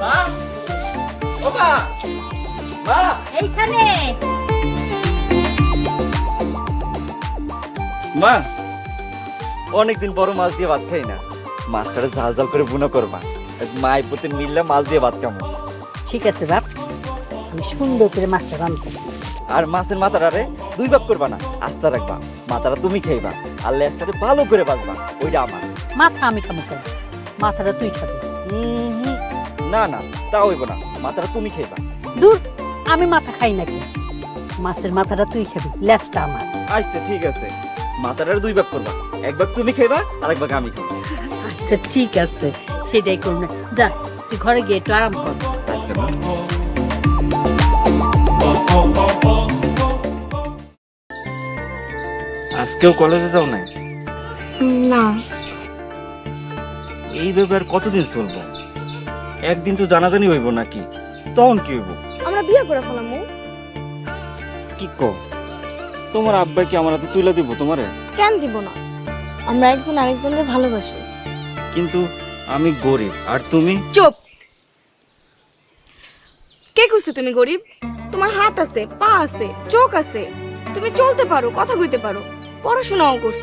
মা? ও মা? মা? এইখানে। মা অনেকদিন বড় মাছ দিয়ে ভাত খাই না। মাছটা ঝাল ঝাল করে বুনো করবা। মায়ের প্রতি মিললে মাছ দিয়ে ভাত খামো ঠিক আছে বাপ। আমি সুন্দর করে মাছটা রান্না আর মাছের মাথাটারে দুই ভাগ করবা না আস্তে রাখবা। মাথাটা তুমি খাইবা আর লেজটারে ভালো করে বাজবা ওইটা আমার। মাথা আমি খামো মাথাটা তুই খাবি। না না তা হইব না। মাথাটা তুমি খাইবা। দূর আমি মাথা খাই নাকি? মাছের মাথাটা তুই খাবি লেজটা আমার। আচ্ছা ঠিক আছে। মাথাটারে দুই ভাগ করবা। এক ভাগ তুমি খাইবা আর এক ভাগ আমি খাইবা আচ্ছা ঠিক আছে। সেটাই করুন না। যা তুই ঘরে গিয়ে একটু আরাম কর। আচ্ছা আজকেও কলেজে যাও নাই? না। এইভাবে আর কতদিন চলবো? একদিন তো জানাজানি হইব নাকি? তখন কি হইব? আমরা বিয়ে করে ফেলামু কি কো? তোমার আব্বা কি আমার হাতে তুলে দিব তোমারে? কেন দিব না? আমরা একজন আরেকজনের ভালোবাসি। কিন্তু আমি গরিব আর তুমি? চুপ! কে কইছো তুমি গরিব? তোমার হাত আছে পা আছে চোখ আছে। তুমি চলতে পারো কথা কইতে পারো পড়াশোনাও করছ।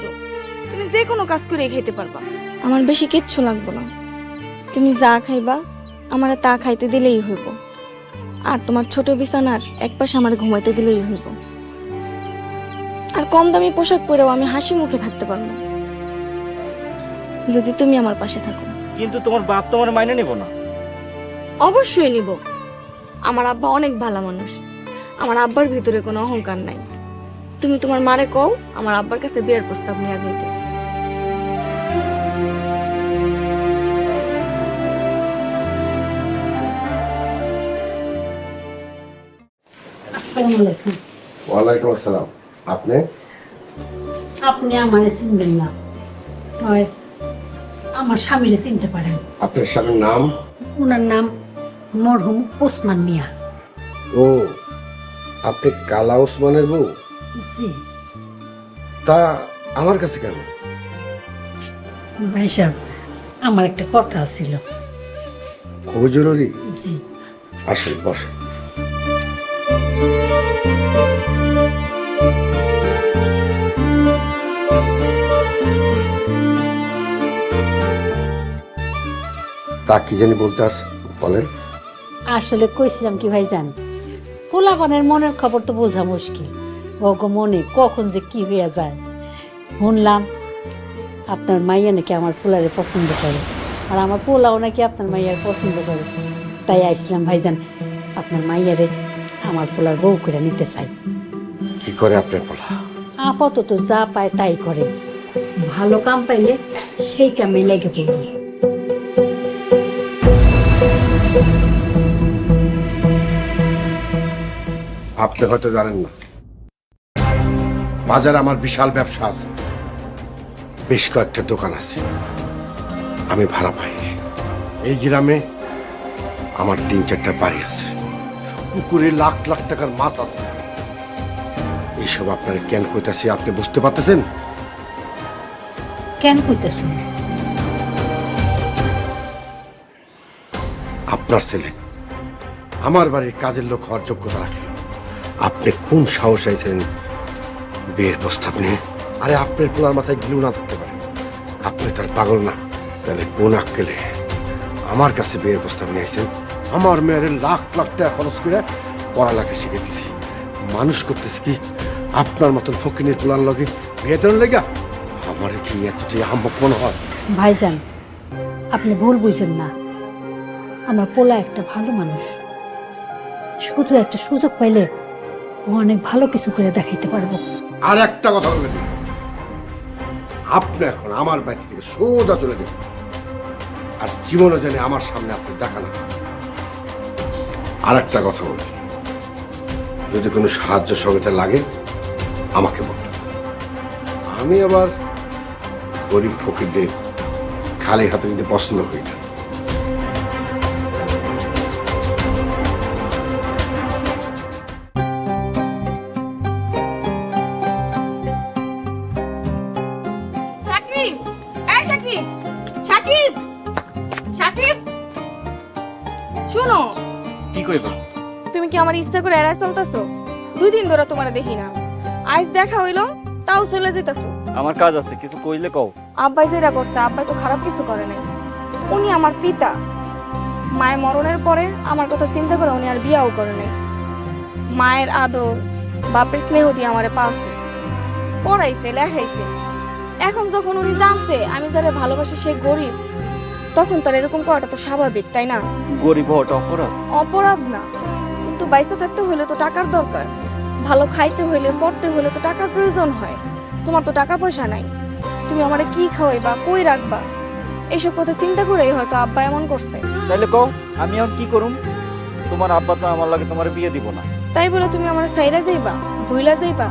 তুমি যে কোনো কাজ করে খেতে পারবা। আমার বেশি কিচ্ছু লাগবে না। তুমি যা খাইবা আমার তা খাইতে দিলেই হইব। আর তোমার ছোট বিছানার এক পাশে আমার ঘুমাইতে দিলেই হইব। আর কম দামি পোশাক পরেও আমি হাসি মুখে থাকতে পারব। যদি তুমি আমার পাশে থাকো। কিন্তু তোমার বাপ তোমার মাইনে নিব না। অবশ্যই নিব। আমার আব্বা অনেক ভালো মানুষ। আমার আব্বার ভিতরে কোনো অহংকার নাই। তুমি তোমার মারে কও আমার আব্বার কাছে বিয়ের প্রস্তাব নিয়ে গেতে আসসালামু আলাইকুম ওয়ালাইকুম আসসালাম। আপনি? আপনি আমারে চিনবেন না। হয় আমার স্বামীরে চিনতে পারেন। আপনার স্বামীর নাম? ওনার নাম মরহুম ওসমান মিয়া। ও আপনি কালা ওসমানের বউ? জি। তা আমার কাছে কেন? ভাই সাহেব আমার একটা কথা ছিল। খুবই জরুরি। জি। আসুন বসুন। তা কি জানি বলতে বলেন। আসলে কইছিলাম কি ভাইজান, পোলাপানের মনের খবর তো বোঝা মুশকিল। ওগো মনে কখন যে কি হইয়া যায়। শুনলাম আপনার মাইয়া নাকি আমার পোলারে পছন্দ করে, আর আমার পোলাও নাকি আপনার মাইয়ার পছন্দ করে। তাই আইছিলাম, ভাইজান, আপনার মাইয়ারে আমার পোলার বউ করে নিতে চাই। কি করে আপনার বলা আপাতত যা পায় তাই করে। ভালো কাম পাইলে সেই কামে লেগে পড়বে আপনি হয়তো জানেন না। বাজারে আমার বিশাল ব্যবসা আছে। বেশ কয়েকটা দোকান আছে। আমি ভাড়া পাই এই গ্রামে আমার তিন চারটা বাড়ি আছে। পুকুরে লাখ লাখ টাকার মাছ আছে। এইসব আপনার কেন কইতাছি আপনি বুঝতে পারতেছেন? কেন কইতেছেন আপনার ছেলে আমার বাড়ির কাজের লোক হওয়ার যোগ্যতা রাখে। আপনি কোন সাহস আইছেন বিয়ের প্রস্তাব নিয়ে? আরে আপনার পোলার মাথায় গিলু না থাকতে পারে। আপনি তার পাগল না তাহলে কোন আক্কেলে আমার কাছে বিয়ের প্রস্তাব নিয়ে আইছেন? আমার মেয়ের লাখ লাখ টাকা খরচ করে পড়ালেখা শিখে দিছি মানুষ করতেছি কি? আপনার মতন ফকিনের তোলার লগে দেওয়ার লেগা আমার কি এতটাই আহম্মক মনে হয়? ভাইজান আপনি ভুল বুঝেন না। আমার পোলা একটা ভালো মানুষ। শুধু একটা সুযোগ পাইলে ও অনেক ভালো কিছু করে দেখাইতে পারব। আর একটা কথা বলে দিন আপনি এখন আমার বাড়ি থেকে সোজা চলে যাবেন আর জীবনে জানে আমার সামনে আপনি দেখা না আর একটা কথা বলি। যদি কোনো সাহায্য সহযোগিতা লাগে, আমাকে বল আমি আবার গরিব ফকিরদের খালি হাতে দিতে পছন্দ করি না করে এড়াই চলতেছো? দুই দিন ধরে তোমার দেখি না। আজ দেখা হইল তাও চলে যেতেছো আমার কাজ আছে কিছু কইলে কও। আব্বাই যেটা করছে আব্বাই তো খারাপ কিছু করে নাই। উনি আমার পিতা। মায়ের মরণের পরে আমার কথা চিন্তা করে উনি আর বিয়াও করে নাই। মায়ের আদর বাপের স্নেহ দিয়ে আমারে পালছে। পড়াইছে লেখাইছে। এখন যখন উনি জানছে আমি যারা ভালোবাসি সে গরিব তখন তার এরকম করাটা তো স্বাভাবিক তাই না? গরিব হওয়াটা অপরাধ। অপরাধ না। কিন্তু বাইসে থাকতে হলে তো টাকার দরকার। ভালো খাইতে হইলে পড়তে হলে তো টাকার প্রয়োজন হয়। তোমার তো টাকা পয়সা নাই। তুমি আমারে কি খাওয়াইবা কই রাখবা? এইসব কথা চিন্তা করেই হয়তো আব্বা এমন করছে। তাইলে কও আমি এখন কি করুম? তোমার আব্বা তো আমার লাগে তোমার বিয়ে দিব না। তাই বলে তুমি আমার সাইরা যাইবা ভুইলা যাইবা?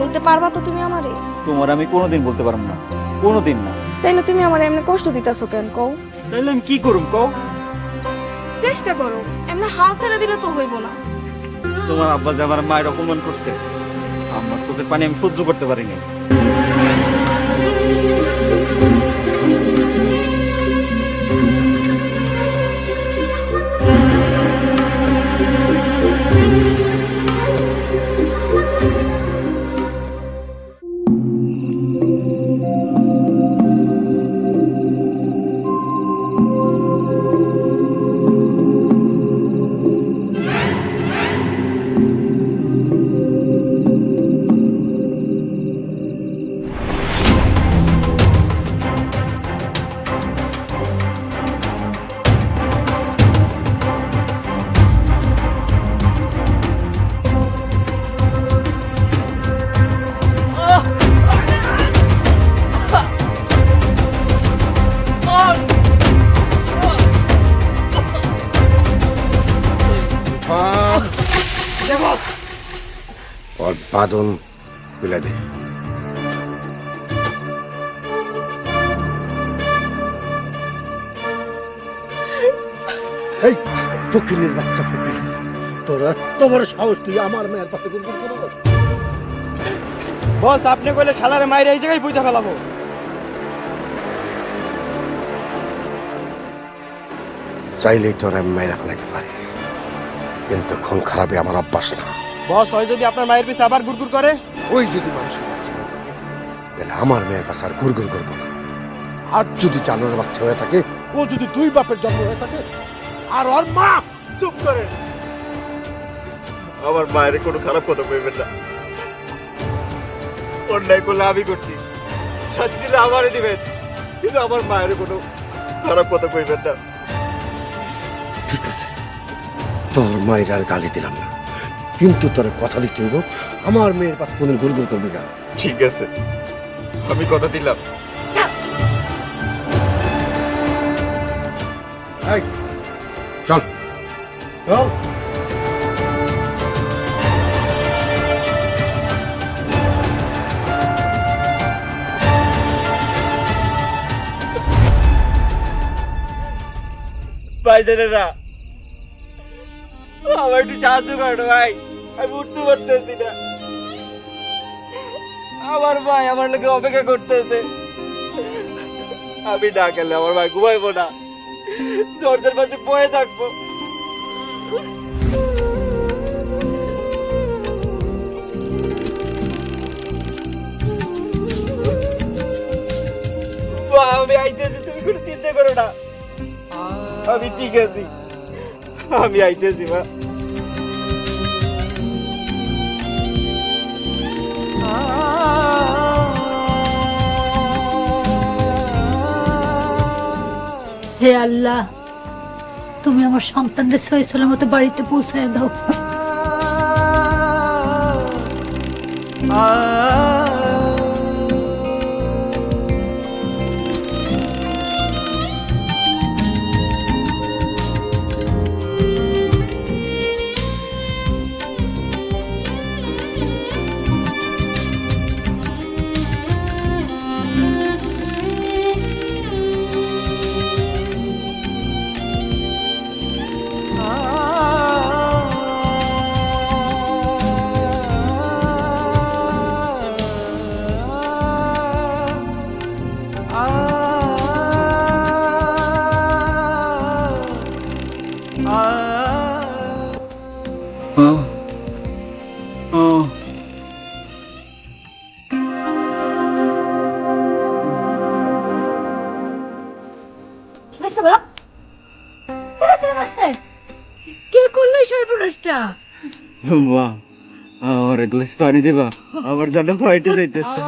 বলতে পারবা তো তুমি আমারে? তোমার আমি কোনোদিন বলতে পারব না। কোনোদিন না। তাইলে তুমি আমার এমনি কষ্ট দিতাছো কেন কও? তাইলে আমি কি করুম কও? চেষ্টা করো, এমনি হাল ছেড়ে দিলে তো হইব না। তোমার আব্বা যে আমার মায়ের অপমান করছে, আমার চোখের পানি আমি সহ্য করতে পারিনি। ওর বাদন খুলে দে এই ফকিরের বাচ্চা ফকির। তোর এত বড় সাহস তুই আমার মেয়ের পাশে গুনগুন করো বস আপনি কইলে শালারে মাইরে এই জায়গায় বুঝতে ফেলাবো। চাইলেই তোর আমি মেয়েরা ফেলাইতে পারি কিন্তু খুন খারাপে আমার অভ্যাস না। বস হয় যদি আপনার মায়ের পিছে আবার গুড়গুড় করে? ওই যদি মানুষের বাচ্চা হয়ে থাকে, তাহলে আমার মেয়ের পাশে আর ঘুর ঘুর করব না। আর যদি চানোর বাচ্চা হয়ে থাকে ও যদি দুই বাপের জন্ম হয়ে থাকে আর ওর মা চুপ করে। আমার মায়ের কোনো খারাপ কথা কইবেন না। অন্যায় করলে আমি করছি। শাস্তি দিলে আমারে দিবেন। কিন্তু আমার মায়ের কোনো খারাপ কথা কইবেন না। ঠিক আছে। তোর মায়ের আর গালি দিলাম না। কিন্তু তোর কথা দিতে হইব। আমার মেয়ের পাশে কোনদিন ঘুর ঘুর করবি না। ঠিক আছে। আমি কথা দিলাম। চল। চল। ভাই জানেরা আমার একটু সাহায্য করো ভাই। আমি উঠতে পারতেছি না। আমার ভাই আমার লোকে অপেক্ষা করতেছে। আমি না গেলে আমার ভাই ঘুমাইবো না। দরজার পাশে বয়ে থাকব। আমি আইতেছি, তুমি কোনো চিন্তা করো না। আমি ঠিক আছি। আমি আইতেছি, মা। হে আল্লাহ তুমি আমার সন্তানদের সহিসের মতো বাড়িতে পৌঁছায় দাও। কে করল এই সর্বনাশটা আমার এক গ্লাস পানি দেবা আমার জানা ফাইটে যাইতেছে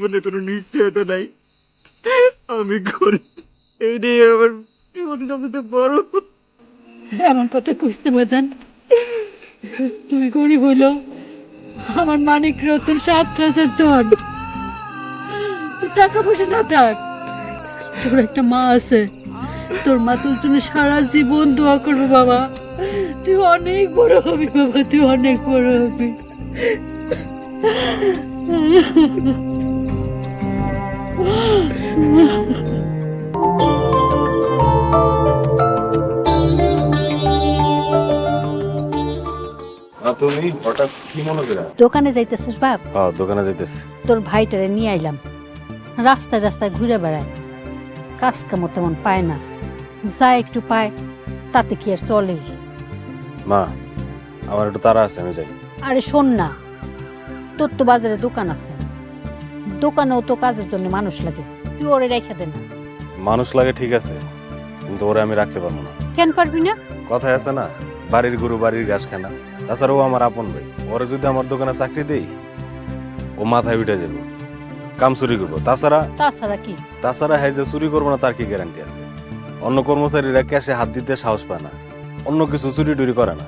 জীবনে কোনো নিশ্চয়তা নাই। আমি গরিব এইটাই আমার জীবনের বড় এমন কথা খুঁজতে বাজান। তুই গরিব হইল, আমার মানিক রতন সাত হাজার ধন। টাকা পয়সা না থাক, তোর একটা মা আছে। তোর মা তোর জন্য সারা জীবন দোয়া করবে বাবা। তুই অনেক বড় হবি বাবা, তুই অনেক বড় হবি। তুমি হঠাৎ কি মনে করে? দোকানে যাইতেছিস বাপ? হ্যাঁ দোকানে যাইতেছি। তোর ভাইটারে নিয়ে আইলাম। রাস্তায় রাস্তায় ঘুরে বেড়ায়। কাজ কামও তেমন পায় না। যা একটু পায় তাতে কি আর চলে? মা আমার একটু তাড়া আছে আমি যাই। আরে শোন না তোর তো বাজারে দোকান আছে। দোকানেও তো কাজের জন্য মানুষ লাগে। তুই ওরে রেখে দে না। মানুষ লাগে ঠিক আছে কিন্তু ওরে আমি রাখতে পারব না। কেন পারবি না? কথায় আছে না বাড়ির গরু বাড়ির ঘাস খানা তাছাড়া ও আমার আপন ভাই। ওরে যদি আমার দোকানে চাকরি দেই ও মাথায় উঠে যাব। কাম চুরি করব। তাছাড়া তাছাড়া কি? তাছাড়া হ্যাঁ যে চুরি করব না তার কি গ্যারান্টি আছে? অন্য কর্মচারীরা ক্যাশে হাত দিতে সাহস পায় না। অন্য কিছু চুরি টুরি করে না।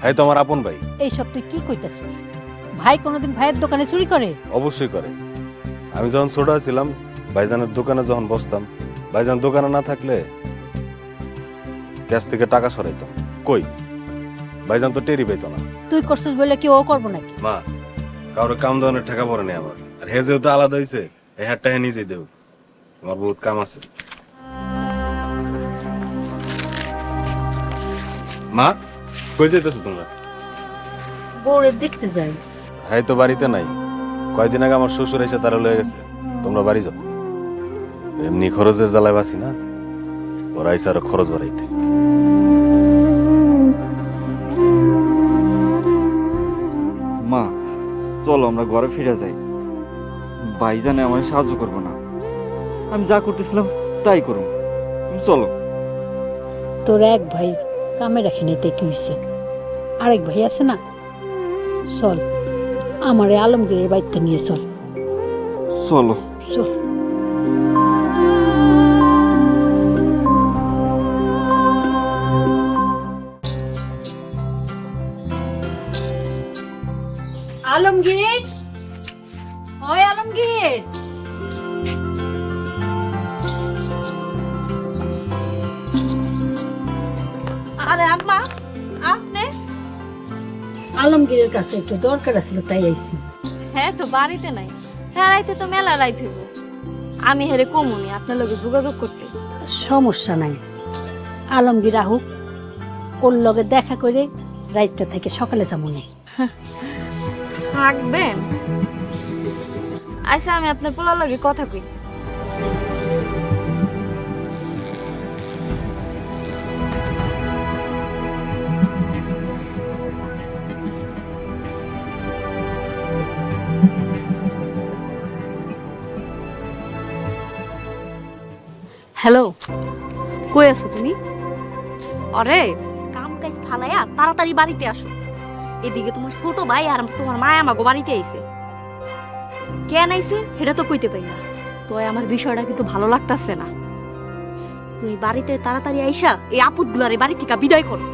হ্যাঁ তো আমার আপন ভাই। এইসব তুই কি কইতাছিস? ভাই কোনোদিন ভাইয়ের দোকানে চুরি করে? অবশ্যই করে। আমি যখন ছোট ছিলাম ভাইজানের দোকানে যখন বসতাম ভাইজান দোকানে না থাকলে ক্যাশ থেকে টাকা সরাইতাম কই? ভাইজান তো টেরি পাইতো না। তুই করছিস বলে কি ও করব নাকি? মা কারোর কাম দেওয়ানোর টাকা পড়ে নেই আমার। আর হে যেহেতু আলাদা হয়েছে এই হাতটা হে নিজেই দেব আমার বহুত কাম আছে। মা কই যেতেছো তোমরা? বউরে দেখতে যাই। হ্যাঁ তো বাড়িতে নাই। কয়দিন আগে আমার শ্বশুর এসে তারা লয়ে গেছে। তোমরা বাড়ি যাও। এমনি খরচের জ্বালায় বাসি না। ওরা এসে আরও খরচ বাড়াইতে। মা চলো আমরা ঘরে ফিরে যাই। ভাইজানে আমার সাহায্য করব না। আমি যা করতেছিলাম তাই করুন। চলো। তোর এক ভাই কামে রাখে নিতে কি হয়েছে আরেক ভাই আছে না? চল। আমারে আলমগীরের বাড়িতে নিয়ে চল। চলো। চল। আলমগীরের কাছে একটু দরকার আছিল তাই আইছি। হ্যাঁ তো বাড়িতে নাই। হ্যাঁ রাইতে তো মেলা রাইত হইব। আমি হেরে কমুনি আপনার লগে যোগাযোগ করতে। সমস্যা নাই। আলমগীর আহুক ওর লগে দেখা করে রাইতটা থেকে সকালে যাব নে। থাকবেন। আচ্ছা আমি আপনার পোলার লগে কথা কই। হ্যালো কই আছো তুমি? আরে, কাম কাজ ফালাইয়া তাড়াতাড়ি বাড়িতে আসো। এদিকে তোমার ছোট ভাই আর তোমার মায়া আমাগো বাড়িতে আইছে। কেন আইছে সেটা তো কইতে পারি না। তো আমার বিষয়টা কিন্তু ভালো লাগতাছে না। তুমি বাড়িতে তাড়াতাড়ি আইসা এই আপদ গুলারে বাড়ি থেকে বিদায় করো।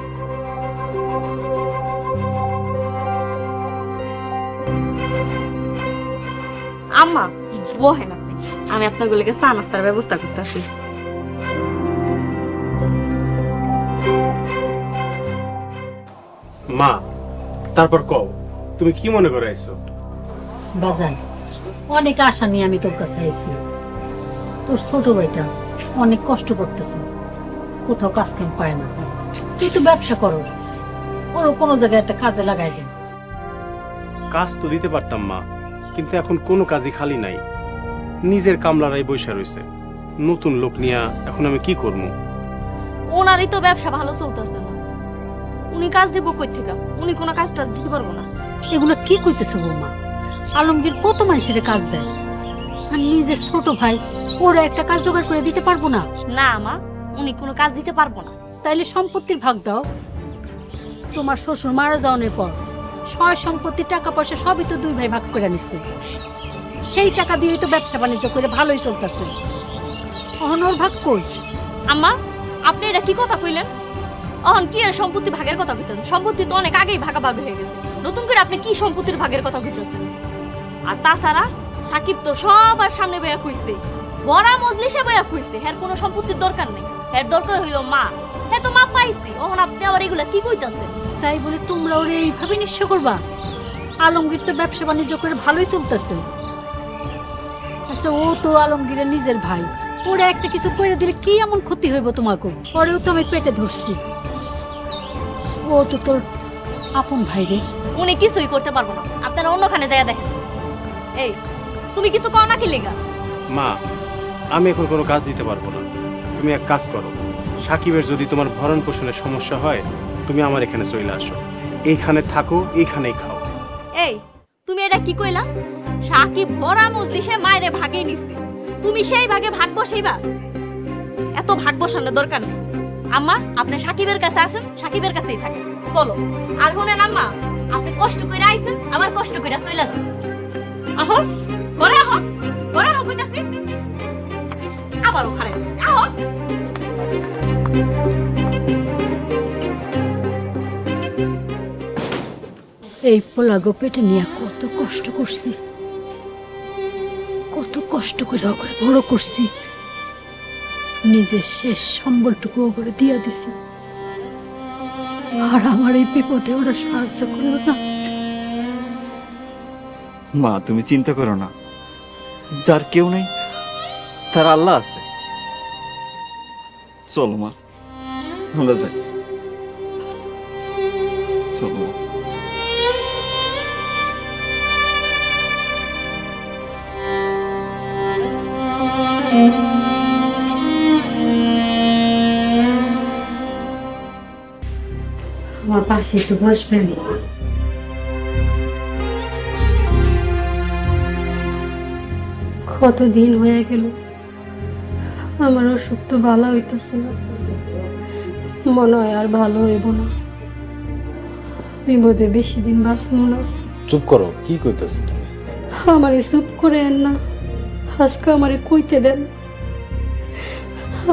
আম্মা, বহেন আপনি। আমি আপনার গুলোকে চা নাস্তার ব্যবস্থা করতেছি। মা তারপর কও তুমি কি মনে করে আইছো? বাজান অনেক আশা নিয়ে আমি তোর কাছে আইছি। তোর ছোট ভাইটা অনেক কষ্ট করতেছে। কোথাও কাজ কাম পায় না। তুই তো ব্যবসা করস। ওরও কোনো জায়গায় একটা কাজে লাগাই দে। কাজ তো দিতে পারতাম মা কিন্তু এখন কোনো কাজই খালি নাই। নিজের কামলারাই বৈশা রয়েছে নতুন লোক নিয়া এখন আমি কি করব ওনারই তো ব্যবসা ভালো চলতেছে না উনি কাজ দিব কই থেকে? উনি কোনো কাজ টাজ দিতে পারব না। এগুলো কি কইতেছে বৌমা? আলমগীর কত মানুষের কাজ দেয়? আর নিজের ছোট ভাই ওরা একটা কাজ জোগাড় করে দিতে পারব না? না মা উনি কোনো কাজ দিতে পারব না। তাইলে সম্পত্তির ভাগ দাও। তোমার শ্বশুর মারা যাওয়ার পর সয় সম্পত্তি টাকা পয়সা সবই তো দুই ভাই ভাগ করে নিচ্ছে সেই টাকা দিয়েই তো ব্যবসা বাণিজ্য করে ভালোই চলতেছে। অহনর ভাগ কই? আম্মা আপনি এটা কি কথা কইলেন? অহন, কি এর সম্পত্তি ভাগের কথা কইতেছেন? সম্পত্তি তো অনেক আগেই ভাগাভাগ হয়ে গেছে। নতুন করে আপনি কি সম্পত্তির ভাগের কথা কইতেছেন? আর তাছাড়া সাকিব তো সবার সামনে বইয়া কইছে, বড়া মজলিসে বইয়া কইছে, হ্যার কোনো সম্পত্তির দরকার নেই। হ্যার দরকার হইল মা। হ্যাঁ তো মা পাইছি। অহন, আপনি আবার এগুলা কি কইতাছেন? তাই বলে তোমরা ওরে এইভাবে নিঃস্ব করবা? আলমগীর তো ব্যবসা বাণিজ্য করে ভালোই চলতেছে। আচ্ছা ও তো আলমগীরের নিজের ভাই। ওরা একটা কিছু করে দিলে কি এমন ক্ষতি হইব তোমাকে? পরেও তো আমি পেটে ধরছি। ও তো তোর আপন ভাই রে। উনি কিছুই করতে পারব না। আপনারা অন্যখানে যাইয়া দেখেন। এই তুমি কিছু কও না কি লেগা? মা আমি এখন কোনো কাজ দিতে পারব না। তুমি এক কাজ করো। সাকিবের যদি তোমার ভরণ পোষণের সমস্যা হয় তুমি আমার এখানে চলে আসো। এইখানে থাকো এইখানেই খাও। এই তুমি এটা কি কইলা? সাকিব ভরা মজলিসে মায়েরে ভাগে নিছে। তুমি সেই ভাগে ভাগ বসাইবা? এত ভাগ বসানোর দরকার নেই। আম্মা, আপনি সাকিবের কাছে আছেন সাকিবের কাছেই থাকেন। চলো। আর শুনেন আম্মা, আপনি কষ্ট করে আইছেন, আবার কষ্ট করে চলে যান। আহো, ঘরে আহো ঘরে আহো কইতাছি। আবার ওখানে আহো। এই পোলাগো পেটে নিয়ে কত কষ্ট করছি। কত কষ্ট করে বড় করছি। নিজের শেষ সম্বলটুকু করে দিয়া দিছি। আর আমার এই বিপদে ওরা সাহায্য করল না। মা, তুমি চিন্তা করো না। যার কেউ নেই, তার আল্লাহ আছে। চলো মা, আমরা যাই। চলো পাশে একটু বসবেন। কতদিন হয়ে গেল আমার অসুখ তো ভালো হইতেছে না। মনে হয় আর ভালো হইব না। আমি বোধে বেশি দিন বাঁচবো না। চুপ করো কি কইতেছো তুমি? আমারে চুপ করেন না। আজকে আমারে কইতে দেন।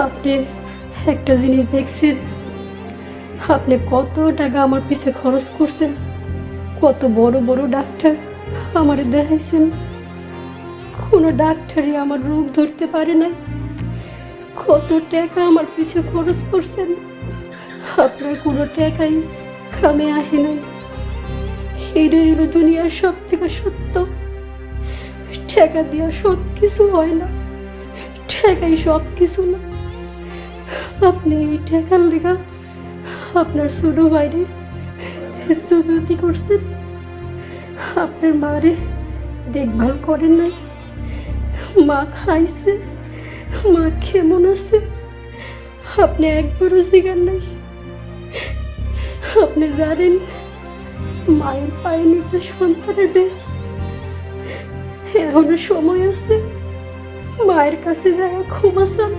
আপনি একটা জিনিস দেখছেন আপনি কত টাকা আমার পিছে খরচ করছেন? কত বড় বড় ডাক্তার আমারে দেখাইছেন? কোনো ডাক্তারই আমার রোগ ধরতে পারে না কত টাকা আমার পিছে খরচ করছেন? আপনার কোনো টাকাই কামে আহে নাই। এটাই হলো দুনিয়ার সব থেকে সত্য। টাকা দিয়া সব কিছু হয় না। টাকাই সব কিছু না। আপনি এই টাকার লেগা আপনার ছোট ভাইরে কি করছেন। আপনার মারে দেখভাল করেন নাই। মা খাইছে, মা কেমন আছে। আপনি একবারও জিগান নাই। আপনি জানেন, মায়ের পায়ে নিচে সন্তানের ব্যস্ত এখনও সময় আছে, মায়ের কাছে যায় ক্ষমাসান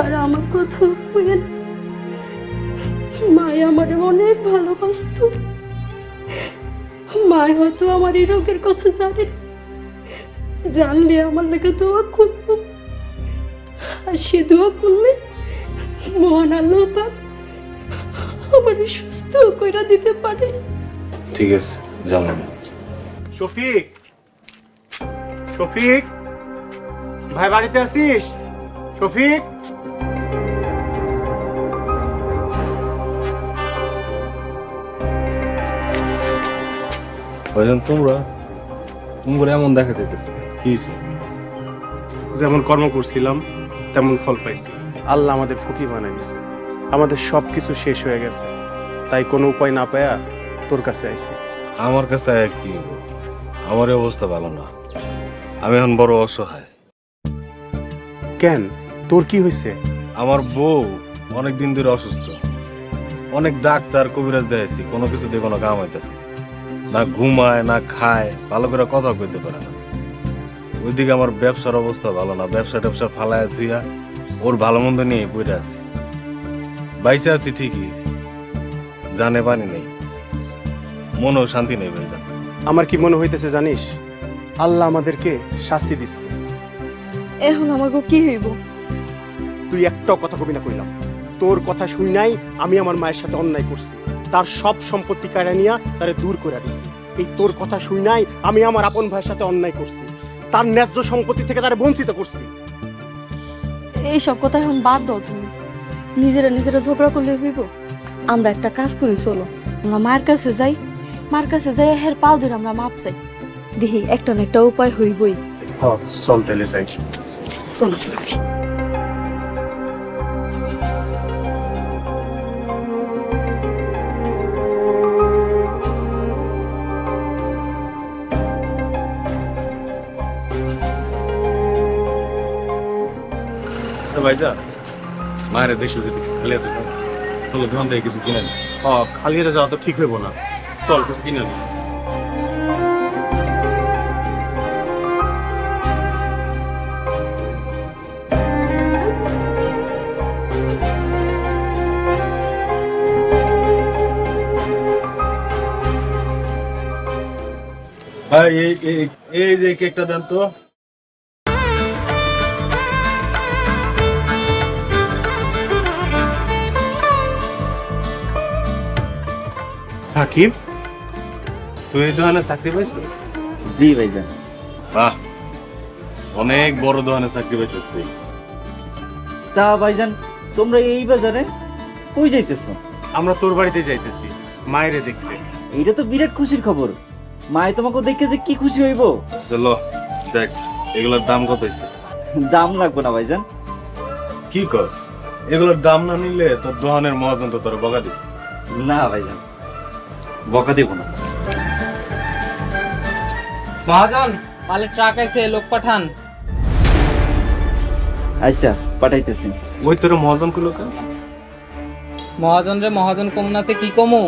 আর আমার কথা বলেন মায় আমার অনেক ভালোবাসত। মায় হয়তো আমার এই রোগের কথা জানেন জানলে আমার লাগে দোয়া করব। আর সে দোয়া করলে মহান আল্লাহ পাক আমার সুস্থ কইরা দিতে পারে। ঠিক আছে জানো শফিক শফিক ভাই বাড়িতে আছিস? শফিক? ভাইজান তোমরা তোমরা এমন দেখা যাইতেছে কি? যেমন কর্ম করছিলাম তেমন ফল পাইছি। আল্লাহ আমাদের ফকির বানাই দিছে আমাদের সব কিছু শেষ হয়ে গেছে। তাই কোনো উপায় না পায়া তোর কাছে আইছি। আমার কাছে কি আমার অবস্থা ভালো না। আমি এখন বড় অসহায়। কেন? তোর কি হয়েছে আমার বউ অনেক দিন ধরে অসুস্থ। অনেক ডাক্তার কবিরাজ দেখাইছি কোনো কিছুতে কোনো কাম হইতেছে না। ঘুমায় না খায় ভালো করে কথা কইতে পারে না। ওইদিকে আমার ব্যবসার অবস্থা ভালো না ব্যবসা ট্যাবসা ফালায় থুইয়া ওর ভালো মন্দ নিয়ে বইটা আছি। বাইসে আছি ঠিকই জানে পানি নেই। মনেও শান্তি নেই ভাই জান আমার কি মনে হইতেছে জানিস? আল্লাহ আমাদেরকে শাস্তি দিচ্ছে। এখন আমাকে কি হইব? তুই একটাও কথা কবি না কইলাম। তোর কথা শুই নাই আমি আমার মায়ের সাথে অন্যায় করছি। তার সব সম্পত্তি কাড়া নিয়া তারে দূর করে দিছি। এই তোর কথা শুই নাই আমি আমার আপন ভাইয়ের সাথে অন্যায় করছি। তার ন্যায্য সম্পত্তি থেকে তারে বঞ্চিত করছি। এইসব কথা এখন বাদ দাও তুমি। নিজেরা নিজেরা ঝগড়া করলে হইব। আমরা একটা কাজ করি চলো। আমরা মায়ের কাছে যাই। মার কাছে যাই হের পাও ধরে আমরা মাপ চাই। দেখি একটা না একটা উপায় হইবই। চল তেলে চাই চলো। ভাইজা? মায়ের দেশে যদি খালি হাতে চলো দোকান থেকে কিছু কিনে নি। খালি হাতে যাওয়া তো ঠিক হইব না। চল কিছু কিনে নি। ভাই এই এই- এই যে কেকটা দেন তো। সাকিব তুই দোকানে চাকরি পাইছিস? জি ভাইজান। বাহ অনেক বড় দোকানে চাকরি পাইছিস তুই। তা ভাইজান তোমরা এই বাজারে কই যাইতেছো? আমরা তোর বাড়িতে যাইতেছি মায়েরে দেখতে। এইটা তো বিরাট খুশির খবর। মায়ে তোমাকে দেখে যে কি খুশি হইব। চলো দেখ এগুলোর দাম কত হয়েছে দাম লাগবে না ভাইজান। কি কস? এগুলোর দাম না নিলে তোর দোকানের মহাজন তো তোর বগা দিবে। না ভাইজান বকা দেব না। মহাজন মালের ট্রাক আছে লোক পাঠান। আচ্ছা পাঠাইতেছি। ওই তোর মহাজনগুলো লোক মহাজন রে মহাজন কমনাতে কি কমু?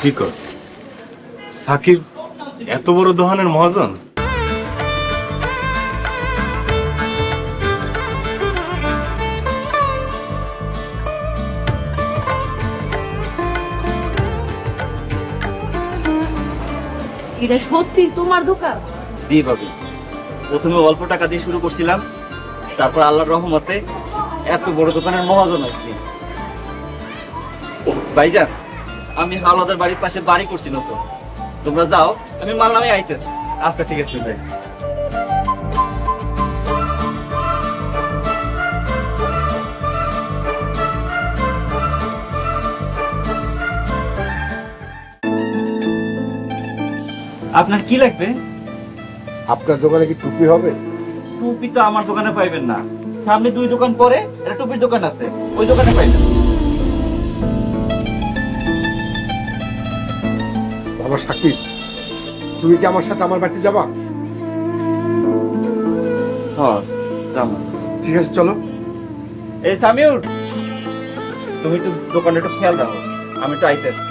কি কস? সাকিব এত বড় দোহানের মহাজন? এটা সত্যি তোমার দোকান? জি ভাবি। প্রথমে অল্প টাকা দিয়ে শুরু করছিলাম, তারপর আল্লাহর রহমতে এত বড় দোকানের মহাজন হয়েছি। ভাইজান, আমি হাওলাদার বাড়ির পাশে বাড়ি করছি নতুন। তোমরা যাও, আমি মাল নামে আইতেছি। আচ্ছা ঠিক আছে, ভাই। আপনার কি লাগবে? আপনার দোকানে কি টুপি হবে? টুপি তো আমার দোকানে পাইবেন না। সামনে দুই দোকান পরে একটা টুপির দোকান আছে। ওই দোকানে পাইবেন। বাবা সাকিব তুমি কি আমার সাথে আমার বাড়িতে যাবা? হ্যাঁ যাব। ঠিক আছে চলো। এই সামিউর তুমি একটু দোকানে একটু খেয়াল রাখো। আমি একটু আইতেছি।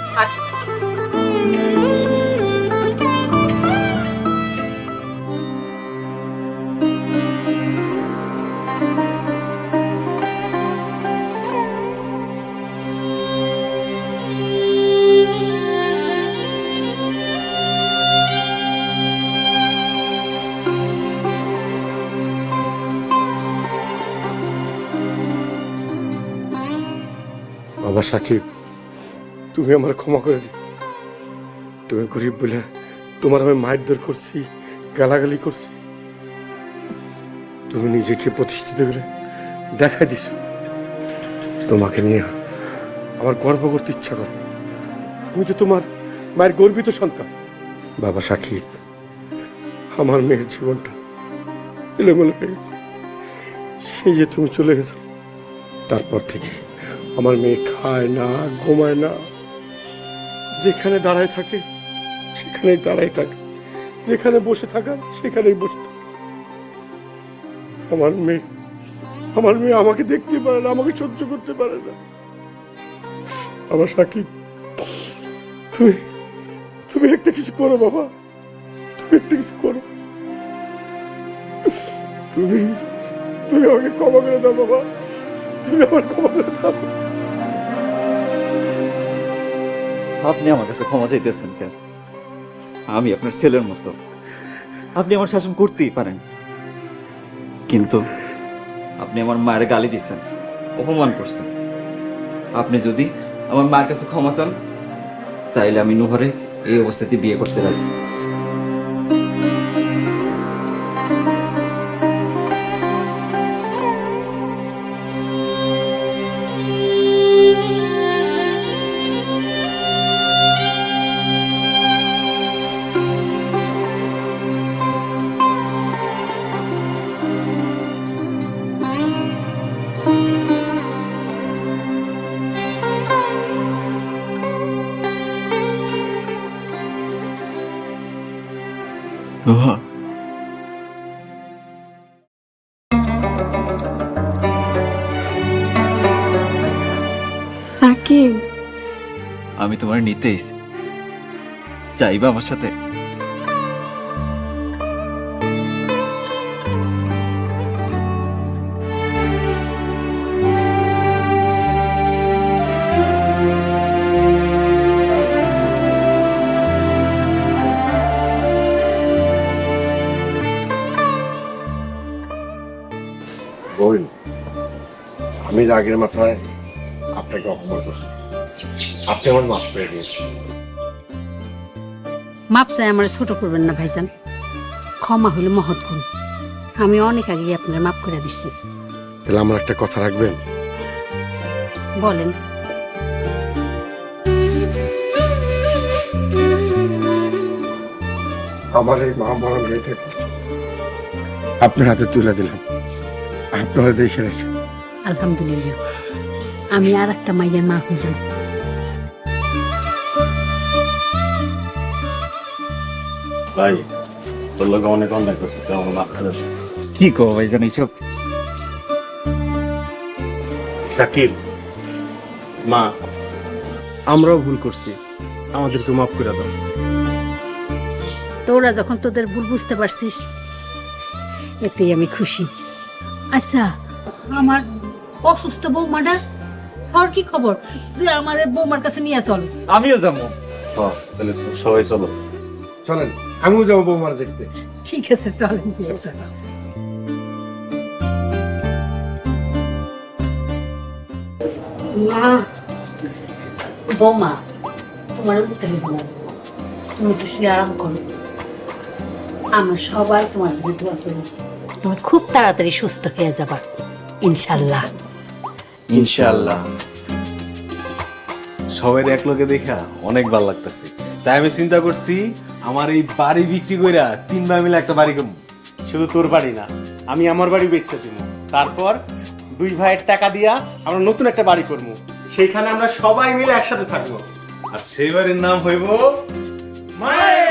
বাবা সাকিব, তুমি আমার ক্ষমা করে দিও। তুমি গরিব বলে তোমার আমি মায়ের দর করছি, গালাগালি করছি। তুমি নিজেকে প্রতিষ্ঠিত করে দেখাই দিছ। তোমাকে নিয়ে আমার গর্ব করতে ইচ্ছা করে। তুমি তো তোমার মায়ের গর্বিত সন্তান। বাবা সাকিব, আমার মেয়ের জীবনটা এলোমেলো হয়ে গেছে। সেই যে তুমি চলে গেছো, তারপর থেকে আমার মেয়ে খায় না, ঘুমায় না। যেখানে দাঁড়ায় থাকে, সেখানেই দাঁড়ায় থাকে। যেখানে বসে থাকার সেখানেই বসে থাকে। আমার মেয়ে আমার মেয়ে আমাকে দেখতে পারে না, আমাকে সহ্য করতে পারে না। আমার সাকিব, তুমি তুমি একটা কিছু করো বাবা। তুমি একটা কিছু করো। তুমি তুমি আমাকে ক্ষমা করে দাও বাবা। তুমি আমার ক্ষমা করে দাও। আপনি আমার কাছে ক্ষমা চাইতেছেন কেন আমি আপনার ছেলের মতো। আপনি আমার শাসন করতেই পারেন। কিন্তু আপনি আমার মায়ের গালি দিচ্ছেন, অপমান করছেন। আপনি যদি আমার মায়ের কাছে ক্ষমা চান, তাইলে আমি নুহরে এই অবস্থাতে বিয়ে করতে রাজি। তোমার নিতে এসেছি চাইবা আমার সাথে? বোন আমি রাগের মাথায় আপনাকে অপমান করছি। আপনি আমার মাফ করে দিয়েছেন মাপ চাই আমার ছোট করবেন না ভাইজান। ক্ষমা হইল মহৎ গুণ। আমি অনেক আগে আপনার মাপ করে দিচ্ছি তাহলে আমার একটা কথা রাখবেন? বলেন। আমার এই মা মরা মেয়েটাকে আপনার হাতে তুলে দিলাম। আপনারা দেখে রেখে আলহামদুলিল্লাহ। আমি আর একটা মাইয়ের মা হইলাম। ভাই তোর লোক অনেক অন্যায় করছে তুই আমার মাথা ধরেছ। কি কো ভাই জান এইসব সাকিব মা আমরাও ভুল করছি। আমাদেরকে মাফ করে দাও। তোরা যখন তোদের ভুল বুঝতে পারছিস এতেই আমি খুশি। আচ্ছা আমার অসুস্থ বৌমাটা তোর কি খবর? তুই আমার বৌমার কাছে নিয়ে চল। আমিও যাব। হ, তাহলে সবাই চলো। চলেন। আমিও যাব বৌমার দেখতে। ঠিক আছে চলেন মা বৌমা তোমার উঠতে হইব না তুমি একটু শুয়ে আরাম করো। আমরা সবাই তোমার জন্য দোয়া করব তুমি খুব তাড়াতাড়ি সুস্থ হয়ে যাবা ইনশাল্লাহ। ইনশাআল্লাহ সবাই এক লোকে দেখা অনেক ভালো লাগতেছে। তাই আমি চিন্তা করছি আমার এই বাড়ি বিক্রি কইরা তিন ভাই মিলে একটা বাড়ি কম শুধু তোর বাড়ি না, আমি আমার বাড়ি বেচছে তুমি তারপর দুই ভাইয়ের টাকা দিয়া আমরা নতুন একটা বাড়ি করব। সেইখানে আমরা সবাই মিলে একসাথে থাকব। আর সেই বাড়ির নাম হইব মায়ের